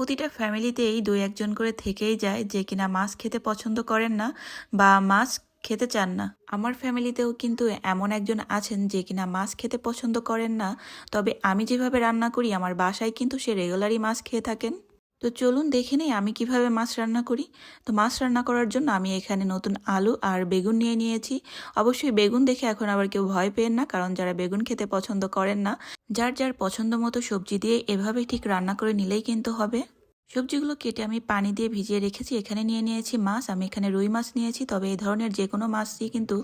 প্রতিটা ফ্যামিলিতেই দুই একজন করে থেকেই যায় যে কিনা মাছ খেতে পছন্দ করেন না বা মাছ খেতে চান না। আমার ফ্যামিলিতেও কিন্তু এমন একজন আছেন যে কিনা মাছ খেতে পছন্দ করেন না। তবে আমি যেভাবে রান্না করি, আমার বাসায় কিন্তু সে রেগুলারই মাছ খেয়ে থাকেন। তো চলুন দেখে নেই আমি কীভাবে মাছ রান্না করি। তো মাছ রান্না করার জন্য আমি এখানে নতুন আলু আর বেগুন নিয়ে নিয়েছি। অবশ্যই বেগুন দেখে এখন আবার কেউ ভয় পেন না, কারণ যারা বেগুন খেতে পছন্দ করেন না, যার যার পছন্দ মতো সবজি দিয়ে এভাবে ঠিক রান্না করে নিলেই কিন্তু হবে। সবজিগুলো কেটে আমি পানি দিয়ে ভিজিয়ে রেখেছি, এখানে নিয়ে নিয়েছি মাছ, আমি এখানে রুই মাছ নিয়েছি। তবে এই ধরনের যে কোনো মাছই কিন্তু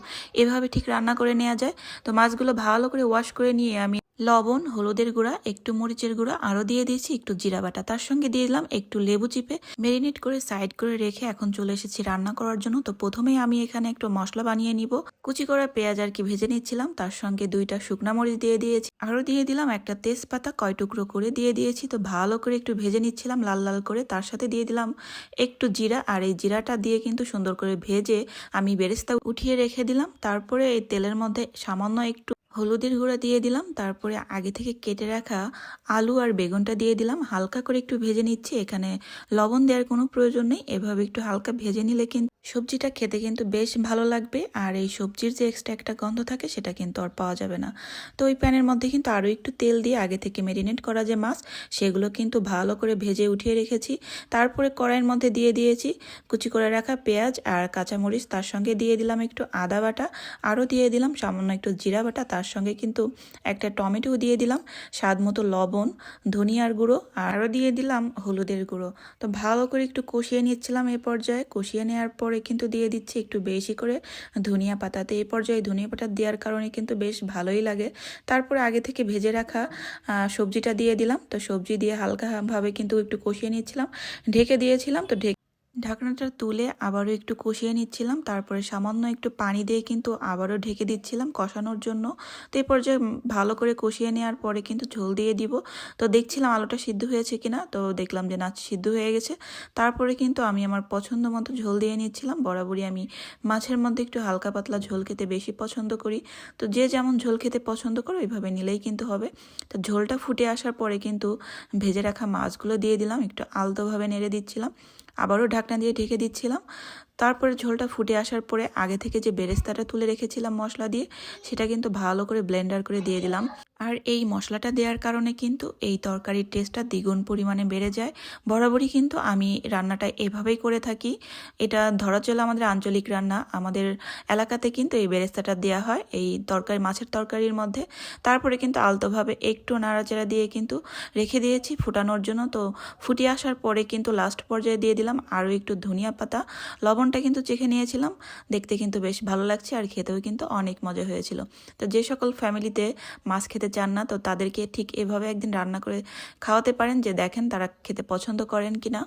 এভাবে ঠিক রান্না করে নেওয়া যায়। তো মাছগুলো ভালো করে ওয়াশ করে নিয়ে আমি লবণ, হলুদের গুঁড়া, একটু মরিচের গুঁড়া, আরও দিয়ে দিয়েছি একটু জিরা বাটা। তার সঙ্গে দিয়ে দিলাম একটু লেবু চিপে। মেরিনেট করে সাইড করে রেখে এখন চলে এসেছি রান্না করার জন্য। তো প্রথমেই আমি এখানে একটু মশলা বানিয়ে নিব। কুচি করা পেঁয়াজ আর কি ভেজে নিচ্ছিলাম। তার সঙ্গে দুইটা শুকনা মরিচ দিয়ে দিয়েছি। আরও দিয়ে দিলাম একটা তেজপাতা কয় টুকরো করে দিয়ে দিয়েছি। তো ভালো করে একটু ভেজে নিচ্ছিলাম লাল লাল করে। তার সাথে দিয়ে দিলাম একটু জিরা। আর এই জিরাটা দিয়ে কিন্তু সুন্দর করে ভেজে আমি বেরেস্তা উঠিয়ে রেখে দিলাম। তারপরে এই তেলের মধ্যে সামান্য একটু হলুদের গুঁড়া দিয়ে দিলাম, তারপরে আগে থেকে কেটে রাখা আলু আর বেগুনটা দিয়ে দিলাম। হালকা করে একটু ভেজে নিচ্ছি, এখানে লবণ দেওয়ার কোনো প্রয়োজন নেই। এভাবে একটু হালকা ভেজে নিলে কিন্তু সবজিটা খেতে কিন্তু বেশ ভালো লাগবে, আর এই সবজির যে এক্সট্রা একটা গন্ধ থাকে সেটা কিন্তু আর পাওয়া যাবে না। তো ওই প্যানের মধ্যে কিন্তু আরও একটু তেল দিয়ে আগে থেকে মেরিনেট করা যে মাছ, সেগুলো কিন্তু ভালো করে ভেজে উঠিয়ে রেখেছি। তারপরে কড়াইয়ের মধ্যে দিয়ে দিয়েছি কুচি করে রাখা পেঁয়াজ আর কাঁচামরিচ, তার সঙ্গে দিয়ে দিলাম একটু আদা বাটা। আরও দিয়ে দিলাম সামান্য একটু জিরা বাটা, তার সঙ্গে কিন্তু একটা টমেটো দিয়ে দিলাম, স্বাদ মতো লবণ, ধনিয়ার গুঁড়ো, আরও দিয়ে দিলাম হলুদের গুঁড়ো। তো ভালো করে একটু কষিয়ে নিচ্ছিলাম এই পর্যায়ে। কষিয়ে নেওয়ার পরে কিন্তু দিয়ে দিচ্ছি একটু বেশি করে ধনিয়া পাতাতে। এই পর্যায়ে ধনিয়া পাতা দেওয়ার কারণে কিন্তু বেশ ভালোই লাগে। তারপরে আগে থেকে ভেজে রাখা সবজিটা দিয়ে দিলাম। তো সবজি দিয়ে হালকাভাবে কিন্তু একটু কষিয়ে নিচ্ছিলাম। ঢেকে দিয়েছিলাম। তো ঢেকে ঢাকনাটা তুলে আবারও একটু কষিয়ে নিচ্ছিলাম, তারপরে সামান্য একটু পানি দিয়ে কিন্তু আবারও ঢেকে দিচ্ছিলাম কষানোর জন্য। তো এই পর্যায়ে ভালো করে কষিয়ে নেওয়ার পরে কিন্তু ঝোল দিয়ে দিব। তো দেখছিলাম আলুটা সিদ্ধ হয়েছে কিনা, তো দেখলাম যে না, সিদ্ধ হয়ে গেছে। তারপরে কিন্তু আমি আমার পছন্দ মতো ঝোল দিয়ে নিচ্ছিলাম। বরাবরই আমি মাছের মধ্যে একটু হালকা পাতলা ঝোল খেতে বেশি পছন্দ করি। তো যে যেমন ঝোল খেতে পছন্দ করো, ওইভাবে নিলেই কিন্তু হবে। তো ঝোলটা ফুটে আসার পরে কিন্তু ভেজে রাখা মাছগুলো দিয়ে দিলাম, একটু আলতোভাবে নেড়ে দিচ্ছিলাম। আবারও ঢাকনা দিয়ে ঢেকে দিচ্ছিলাম। তারপরে ঝোলটা ফুটে আসার পরে আগে থেকে যে বেরেস্তাটা তুলে রেখেছিলাম মশলা দিয়ে, সেটা কিন্তু ভালো করে ব্লেন্ডার করে দিয়ে দিলাম। আর এই মশলাটা দেওয়ার কারণে কিন্তু এই তরকারির টেস্টটা দ্বিগুণ পরিমাণে বেড়ে যায়। বরাবরই কিন্তু আমি রান্নাটা এভাবেই করে থাকি। এটা ধরা চলে আমাদের আঞ্চলিক রান্না। আমাদের এলাকাতে কিন্তু এই বেরেস্তাটা দেওয়া হয় এই তরকারি, মাছের তরকারির মধ্যে। তারপরে কিন্তু আলতোভাবে একটু নাড়াচাড়া দিয়ে কিন্তু রেখে দিয়েছি ফুটানোর জন্য। তো ফুটিয়ে আসার পরে কিন্তু লাস্ট পর্যায়ে দিয়ে দিলাম আরও একটু ধনিয়া পাতা। লবণটা কিন্তু চেখে নিয়েছিলাম। দেখতে কিন্তু বেশ ভালো লাগছে আর খেতেও কিন্তু অনেক মজা হয়েছিল। তো যে সকল ফ্যামিলিতে মাছ খেতে চান না, তো তাদেরকে ঠিক এভাবে একদিন রান্না করে খাওয়াতে পারেন যে দেখেন তারা খেতে পছন্দ করেন কি না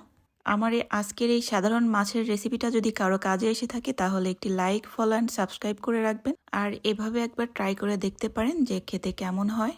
আমার এই আজকের এই সাধারণ মাছের রেসিপিটা যদি কারও কাজে এসে থাকে, তাহলে একটি লাইক, ফলো অ্যান্ড সাবস্ক্রাইব করে রাখবেন। আর এভাবে একবার ট্রাই করে দেখতে পারেন যে খেতে কেমন হয়।